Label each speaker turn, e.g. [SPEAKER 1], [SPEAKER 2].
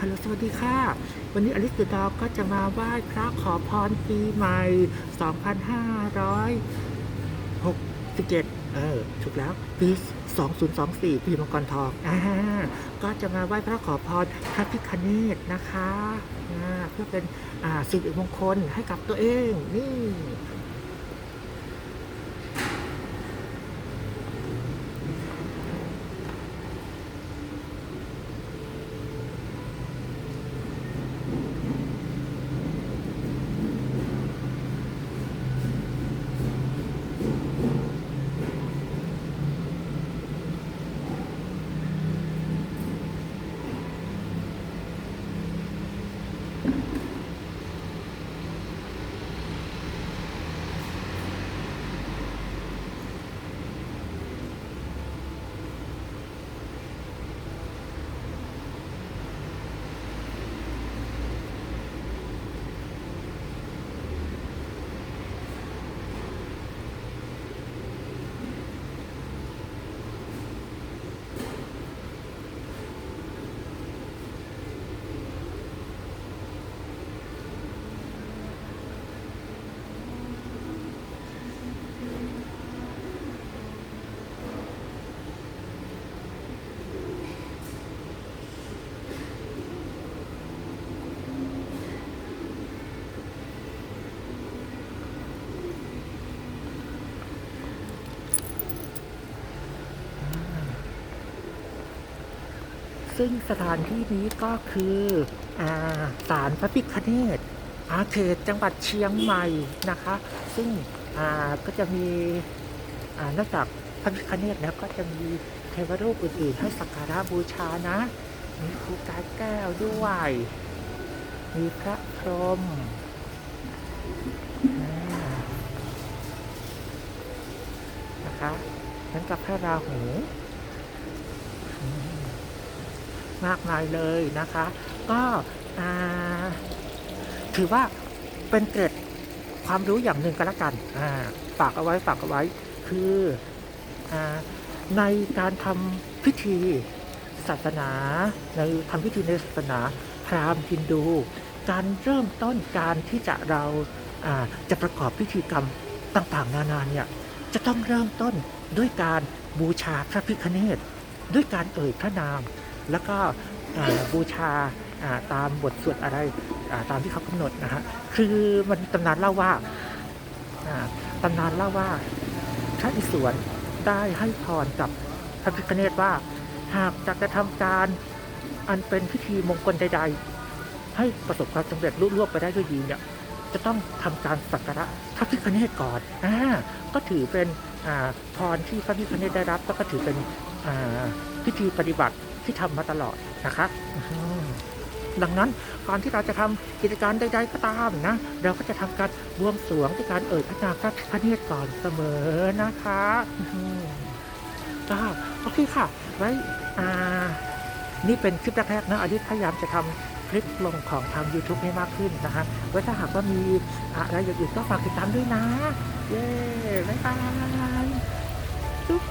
[SPEAKER 1] ฮัลโหลสวัสดีค่ะ วันนี้อลิสเดอะดอกก็จะมาไหว้พระขอพรปีใหม่ 2567 เออ ถูกแล้วปี2024 ปีมังกรทองอ่าก็จะมาไหว้พระขอพรพระพิคเนตนะคะอ่าเพื่อเป็นอ่าสิริมงคลให้กับตัวเอง นี่ ซึ่งสถานที่นี้ก็คืออาศาลพระพิคเนตอาเขตจังหวัดเชียงใหม่นะคะ ซึ่งก็จะมีนอกจากพระพิคเนตแล้วก็จะมีเทวรูปอื่นๆให้สักการะบูชานะ มีครูกายแก้วด้วย มีพระพรหมนะคะนั้นกับพระราหู มากมายเลยนะคะ ก็ถือว่าเป็นเกร็ดความรู้อย่างหนึ่งก็แล้วกันฝากเอาไว้ฝากเอาไว้คืออในการทำพิธีศาสนาในทำพิธีในศาสนาพราหมณ์ฮินดู การเริ่มต้นการที่จะเราอ่าจะประกอบพิธีกรรมต่างๆ นานาเนี่ยจะต้องเริ่มต้นด้วยการบูชาพระพิฆเนศด้วยการเอ่ยพระนาม แล้วก็บูชาตามบทสวดอะไรตามที่เขากำหนดนะฮะคือมันตำนานเล่าว่าตำนานเล่าว่าพระอิศวรได้ให้พรกับพระพิฆเนศว่า หากจะกระทำการอันเป็นพิธีมงคลใด ๆ ให้ประสบความสำเร็จลุล่วงไปได้ด้วยดีเนี่ยจะต้องทำการสักการะพระพิฆเนศก่อนอ่าก็ถือเป็นพรที่พระพิฆเนศได้รับ แล้วก็ถือเป็นพิธีปฏิบัติ ที่ทำมาตลอดนะคะอื้อหือดังนั้นก่อนที่เราจะทำกิจการใดๆก็ตามนะ เราก็จะทำการบวงสรวงด้วยการเอ่ยพระนามพระพระเนตรก่อนเสมอนะคะอื้อหือก็โอเคค่ะ ไว้อ่านี่เป็นคลิปแรกๆนะอดิษพยายามจะทำคลิปลงของทาง YouTube ให้มากขึ้นนะคะไว้ถ้าหากว่ามีอะไรอย่างอื่นก็ฝากติดตามด้วยนะ เย้ บ๊ายบายจุ๊บ